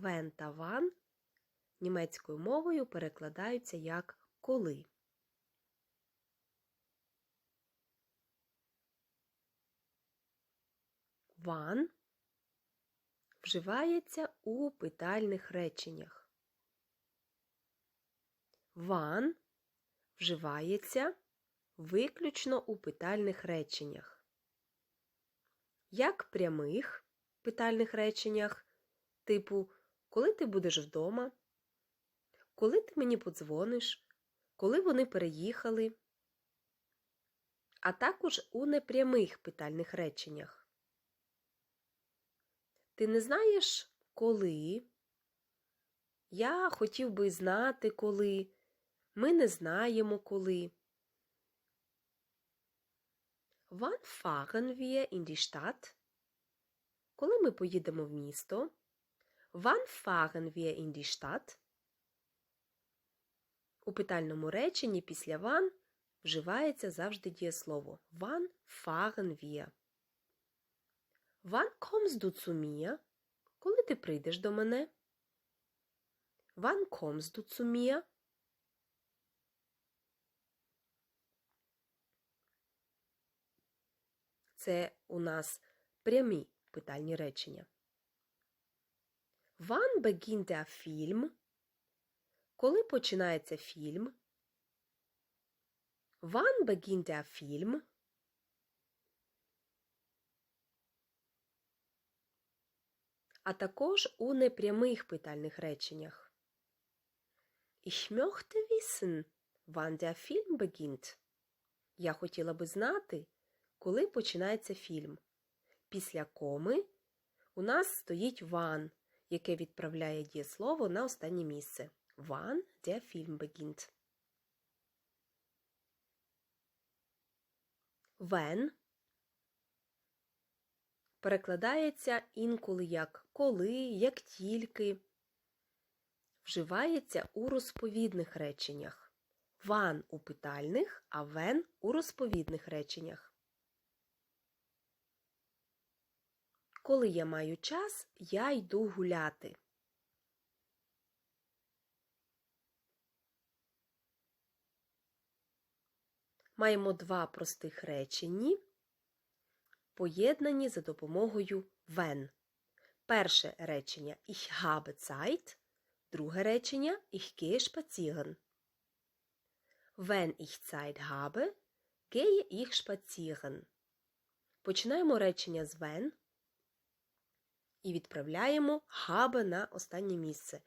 вен та ван німецькою мовою перекладаються як коли. Ван вживається у питальних реченнях. Ван вживається виключно у питальних реченнях. Як прямих питальних реченнях, типу Коли ти будеш вдома, Коли ти мені подзвониш, Коли вони переїхали, а також у непрямих питальних реченнях. Ти не знаєш, коли? Я хотів би знати, коли. Ми не знаємо, коли. Wann fahren wir in die Stadt? Коли ми поїдемо в місто? Wann fahren wir in die Stadt? У питальному реченні після wann вживається завжди дієслово. Wann fahren wir? Wann kommst du zu mir? Коли ти прийдеш до мене? Wann kommst du zu mir? Це у нас прямі питальні речення. Wann beginnt der? Коли починається фільм? Wann beginnt der? А також у непрямих питальних реченнях. Ich möchte wissen, wann der Film beginnt. Я хотіла би знати, коли починається фільм. Після коми у нас стоїть wann, яке відправляє дієслово на останнє місце. Wann der Film beginnt. When перекладається інколи як коли, як тільки. Вживається у розповідних реченнях. Ван у питальних, а вен у розповідних реченнях. Коли я маю час, я йду гуляти. Маємо два простих реченні, поєднані за допомогою wenn. Перше речення Ich habe Zeit, друге речення Ich gehe spazieren. Wenn ich Zeit habe, gehe ich spazieren. Починаємо речення з wenn і відправляємо habe на останнє місце.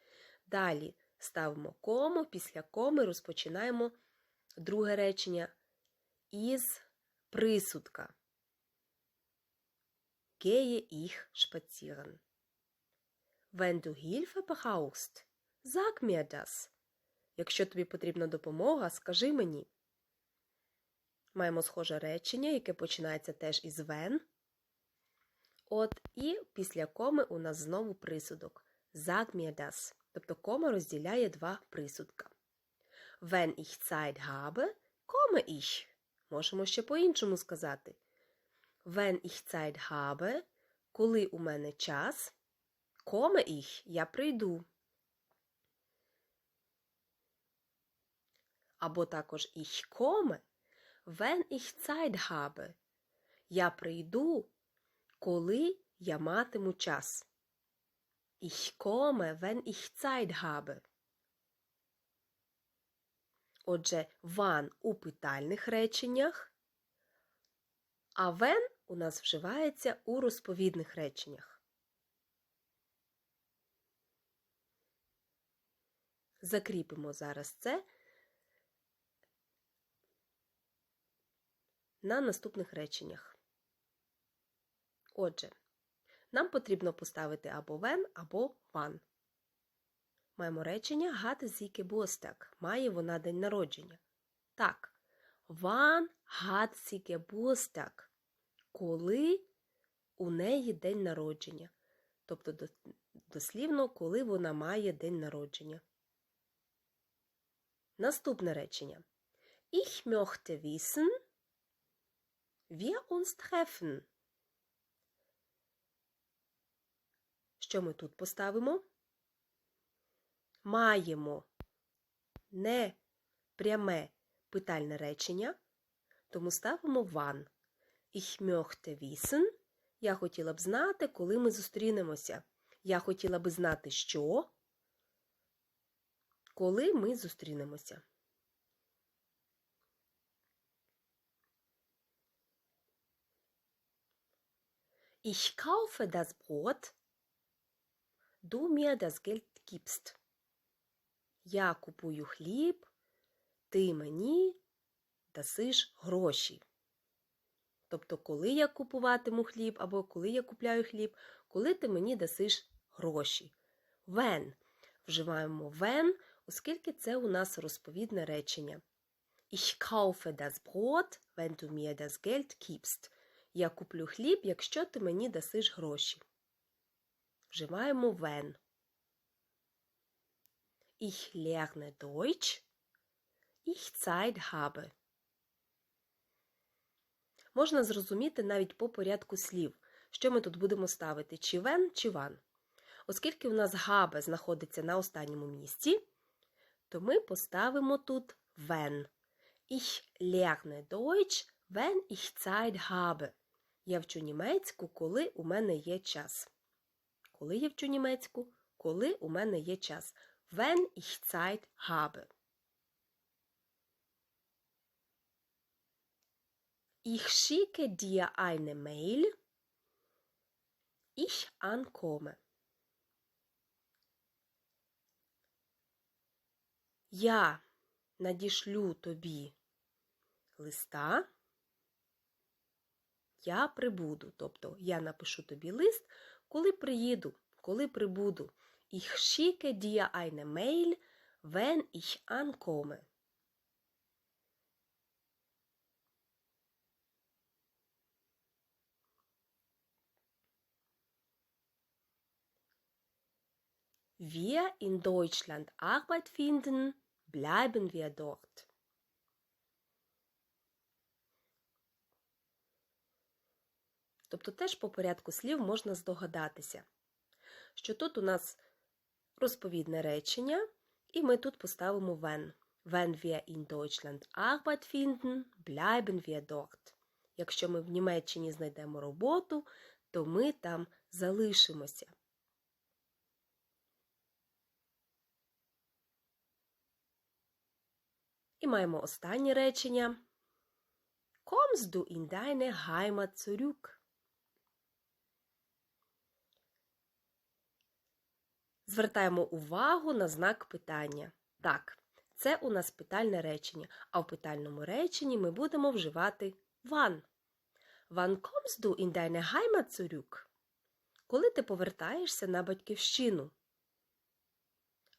Далі ставимо кому, після коми розпочинаємо друге речення із присудка. Gehe ich spazieren. Wenn du Hilfe brauchst, sag mir das. Якщо тобі потрібна допомога, скажи мені. Маємо схоже речення, яке починається теж із when. От і після коми у нас знову присудок. Sag. Тобто кома розділяє два присудка. Wenn ich Zeit habe, komme ich. Можемо ще по-іншому сказати. Wenn ich Zeit habe, коли у мене час, komme ich, я прийду. Або також ich komme, wenn ich Zeit habe. Я прийду, коли я матиму час. Ich komme, wenn ich Zeit habe. Отже, ван у питальних реченнях, а вен у нас вживається у розповідних реченнях. Закріпимо зараз це на наступних реченнях. Отже, нам потрібно поставити або вен, або ван. Маємо речення hat sie Geburtstag. Має вона день народження. Так. Wann hat sie Geburtstag? Коли у неї день народження. Тобто, дослівно, коли вона має день народження. Наступне речення. Ich möchte wissen, wir uns treffen. Що ми тут поставимо? маємо не пряме питальне речення, тому ставимо ван. Ich möchte wissen. Я хотіла б знати, коли ми зустрінемося. Я хотіла би знати, що, коли ми зустрінемося. Ich kaufe das Brot, du mir das Geld gibst. Я купую хліб, ти мені дасиш гроші. Тобто, коли я купуватиму хліб, або коли я купляю хліб, коли ти мені дасиш гроші. When. Вживаємо when, оскільки це у нас розповідне речення. Ich kaufe das Brot, wenn du mir das Geld gibst. Я куплю хліб, якщо ти мені дасиш гроші. Вживаємо when. Ich lerne Deutsch. Ich Zeit habe. Можна зрозуміти навіть по порядку слів, що ми тут будемо ставити, чи вен, чи ван. Оскільки у нас габе знаходиться на останньому місці, то ми поставимо тут wenn. Ich lerne Deutsch, wenn ich Zeit habe. Я вчу німецьку, коли у мене є час. Коли я вчу німецьку, коли у мене є час. Wenn ich Zeit habe. Ich schicke dir eine Mail. Ich ankomme. Я надішлю тобі листа. Я прибуду. Тобто я напишу тобі лист, коли приїду, коли прибуду. Ich schicke dir eine Mail, wenn ich ankomme. Wir in Deutschland Arbeit finden, bleiben wir dort. Тобто теж по порядку слів можна здогадатися, що тут у нас розповідне речення, і ми тут поставимо wenn. Wenn wir in Deutschland Arbeit finden, bleiben wir dort. Якщо ми в Німеччині знайдемо роботу, то ми там залишимося. І маємо останнє речення. Kommst du in deine Heimat zurück? Звертаємо увагу на знак питання. Так, це у нас питальне речення, а в питальному реченні ми будемо вживати ван. Wann kommst du in deine Heimat? Коли ти повертаєшся на батьківщину?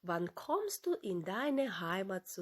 Wann kommst du in deine Heimat?